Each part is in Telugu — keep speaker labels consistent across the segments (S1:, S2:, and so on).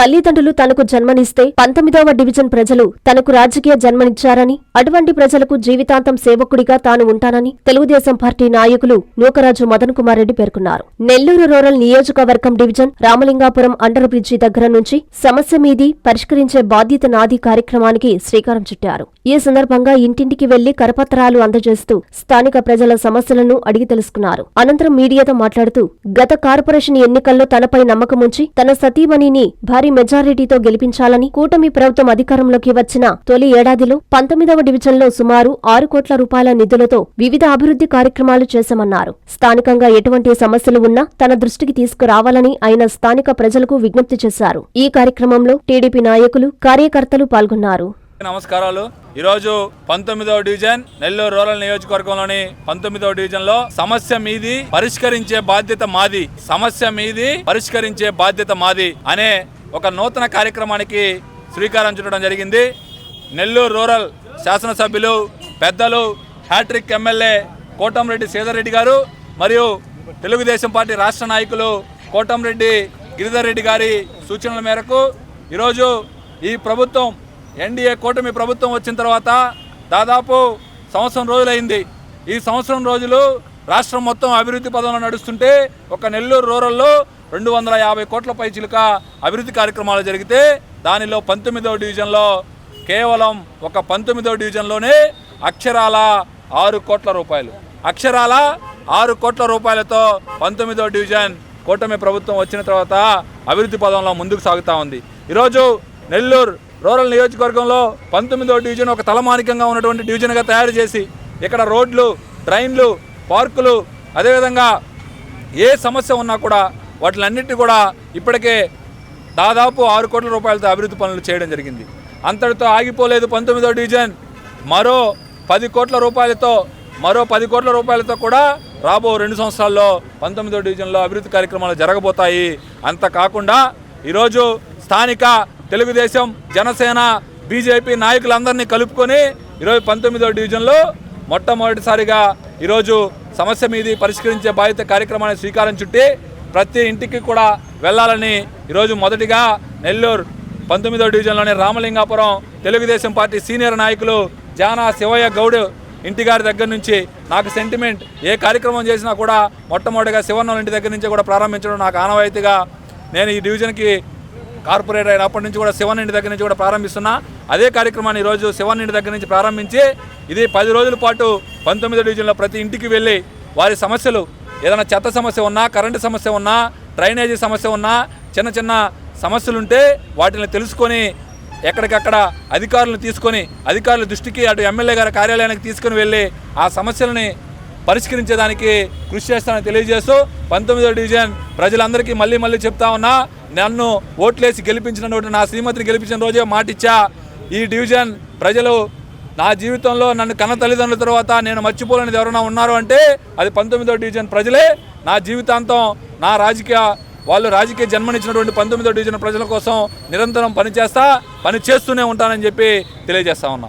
S1: తల్లిదండ్రులు తనకు జన్మనిస్తే పంతొమ్మిదవ డివిజన్ ప్రజలు తనకు రాజకీయ జన్మనిచ్చారని అటువంటి ప్రజలకు జీవితాంతం సేవకుడిగా తాను ఉంటానని తెలుగుదేశం పార్టీ నాయకులు నూకరాజు మదన్ కుమార్ రెడ్డి పేర్కొన్నారు. నెల్లూరు రూరల్ నియోజకవర్గం డివిజన్ రామలింగాపురం అండర్ బ్రిడ్జి దగ్గర నుంచి సమస్య మీది పరిష్కరించే బాధ్యత నాది కార్యక్రమానికి శ్రీకారం చుట్టారు. ఈ సందర్భంగా ఇంటింటికి వెళ్ళి కరపత్రాలు అందజేస్తూ స్థానిక ప్రజల సమస్యలను అడిగి తెలుసుకున్నారు. అనంతరం మీడియాతో మాట్లాడుతూ గత కార్పొరేషన్ ఎన్నికల్లో తనపై నమ్మకముంచి తన సతీమణిని భారీ మెజారిటీతో గెలిపించాలని కూటమి ప్రభుత్వం అధికారంలోకి వచ్చిన తొలి ఏడాదిలో పంతొమ్మిదవ డివిజన్లో సుమారు ఆరు కోట్ల రూపాయల నిధులతో వివిధ అభివృద్ధి కార్యక్రమాలు చేశామన్నారు. స్థానికంగా ఎటువంటి సమస్యలు ఉన్నా తన దృష్టికి తీసుకురావాలని ఆయన స్థానిక ప్రజలకు విజ్ఞప్తి చేశారు. ఈ కార్యక్రమంలో టీడీపీ నాయకులు కార్యకర్తలు పాల్గొన్నారు.
S2: నమస్కారాలు. ఈరోజు పంతొమ్మిదవ డివిజన్ నెల్లూరు రూరల్ నియోజకవర్గంలోని పంతొమ్మిదవ డివిజన్లో సమస్య మీది పరిష్కరించే బాధ్యత మాది. సమస్య మీది పరిష్కరించే బాధ్యత మాది అనే ఒక నూతన కార్యక్రమానికి శ్రీకారం చుట్టడం జరిగింది. నెల్లూరు రూరల్ శాసనసభ్యులు పెద్దలు hat trick MLA Kotamreddy Sridhar Reddy garu మరియు తెలుగుదేశం పార్టీ రాష్ట్ర నాయకులు కోటంరెడ్డి గిరిధర్ రెడ్డి గారి సూచనల మేరకు ఈరోజు ఈ ప్రభుత్వం ఎన్డీఏ కూటమి ప్రభుత్వం వచ్చిన తర్వాత దాదాపు సంవత్సరం రోజులైంది. ఈ సంవత్సరం రోజులు రాష్ట్రం మొత్తం అభివృద్ధి పదంలో నడుస్తుంటే ఒక నెల్లూరు రూరల్లో రెండు వందల యాభై కోట్ల పైచిలుక అభివృద్ధి కార్యక్రమాలు జరిగితే దానిలో పంతొమ్మిదవ డివిజన్లో కేవలం ఒక పంతొమ్మిదవ డివిజన్లోనే అక్షరాల ఆరు కోట్ల రూపాయలు. అక్షరాల ఆరు కోట్ల రూపాయలతో పంతొమ్మిదవ డివిజన్ కూటమి ప్రభుత్వం వచ్చిన తర్వాత అభివృద్ధి పదంలో ముందుకు సాగుతూ ఉంది. ఈరోజు నెల్లూరు రూరల్ నియోజకవర్గంలో పంతొమ్మిదవ డివిజన్ ఒక తలమానికంగా ఉన్నటువంటి డివిజన్గా తయారు చేసి ఇక్కడ రోడ్లు ట్రైన్లు పార్కులు అదేవిధంగా ఏ సమస్య ఉన్నా కూడా వాటిలన్నింటినీ కూడా ఇప్పటికే దాదాపు ఆరు కోట్ల రూపాయలతో అభివృద్ధి పనులు చేయడం జరిగింది. అంతటితో ఆగిపోలేదు పంతొమ్మిదో డివిజన్. మరో పది కోట్ల రూపాయలతో మరో పది కోట్ల రూపాయలతో కూడా రాబో రెండు సంవత్సరాల్లో పంతొమ్మిదో డివిజన్లో అభివృద్ధి కార్యక్రమాలు జరగబోతాయి. అంత కాకుండా ఈరోజు స్థానిక తెలుగుదేశం జనసేన బీజేపీ నాయకులందరినీ కలుపుకొని ఈరోజు పంతొమ్మిదో డివిజన్లో మొట్టమొదటిసారిగా ఈరోజు సమస్య మీది పరిష్కరించే బాధ్యత కార్యక్రమాన్ని శ్రీకారం చుట్టి ప్రతి ఇంటికి కూడా వెళ్ళాలని ఈరోజు మొదటిగా నెల్లూరు పంతొమ్మిదో డివిజన్లోని రామలింగాపురం తెలుగుదేశం పార్టీ సీనియర్ నాయకులు జానా శివయ్య గౌడ్ ఇంటిగారి దగ్గర నుంచి నాకు సెంటిమెంట్ ఏ కార్యక్రమం చేసినా కూడా మొట్టమొదటిగా శివన్న ఇంటి దగ్గర నుంచి కూడా ప్రారంభించడం నాకు ఆనవాయితీగా నేను ఈ డివిజన్కి కార్పొరేటర్ అయినప్పటి నుంచి కూడా శివన్ ఇంటి దగ్గర నుంచి కూడా ప్రారంభిస్తున్నా. అదే కార్యక్రమాన్ని ఈరోజు శివన్ ఇంటి దగ్గర నుంచి ప్రారంభించి ఇది పది రోజుల పాటు పంతొమ్మిదో డివిజన్లో ప్రతి ఇంటికి వెళ్ళి వారి సమస్యలు ఏదైనా చెత్త సమస్య ఉన్నా కరెంటు సమస్య ఉన్నా డ్రైనేజీ సమస్య ఉన్నా చిన్న చిన్న సమస్యలుంటే వాటిని తెలుసుకొని ఎక్కడికక్కడ అధికారులను తీసుకొని అధికారుల దృష్టికి అటు ఎమ్మెల్యే గారి కార్యాలయానికి తీసుకుని వెళ్ళి ఆ సమస్యలని పరిష్కరించేదానికి కృషి చేస్తానని తెలియజేస్తూ పంతొమ్మిదో డివిజన్ ప్రజలందరికీ మళ్ళీ మళ్ళీ చెప్తా ఉన్నా నన్ను ఓట్లేసి గెలిపించినటువంటి నా శ్రీమతిని గెలిపించిన రోజే మాటిచ్చా. ఈ డివిజన్ ప్రజలు నా జీవితంలో నన్ను కన్న తల్లిదండ్రుల తర్వాత నేను మర్చిపోలేనిది ఎవరైనా ఉన్నారు అంటే అది పంతొమ్మిదో డివిజన్ ప్రజలే. నా జీవితాంతం నా రాజకీయ వాళ్ళు రాజకీయ జన్మనిచ్చినటువంటి పంతొమ్మిదో డివిజన్ ప్రజల కోసం నిరంతరం పనిచేస్తా పని చేస్తూనే ఉంటానని చెప్పి తెలియజేస్తా ఉన్నా.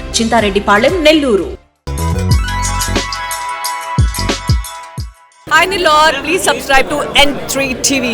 S3: Chintareddypalem Nellore
S4: Hi Nilor, please subscribe to N3 TV.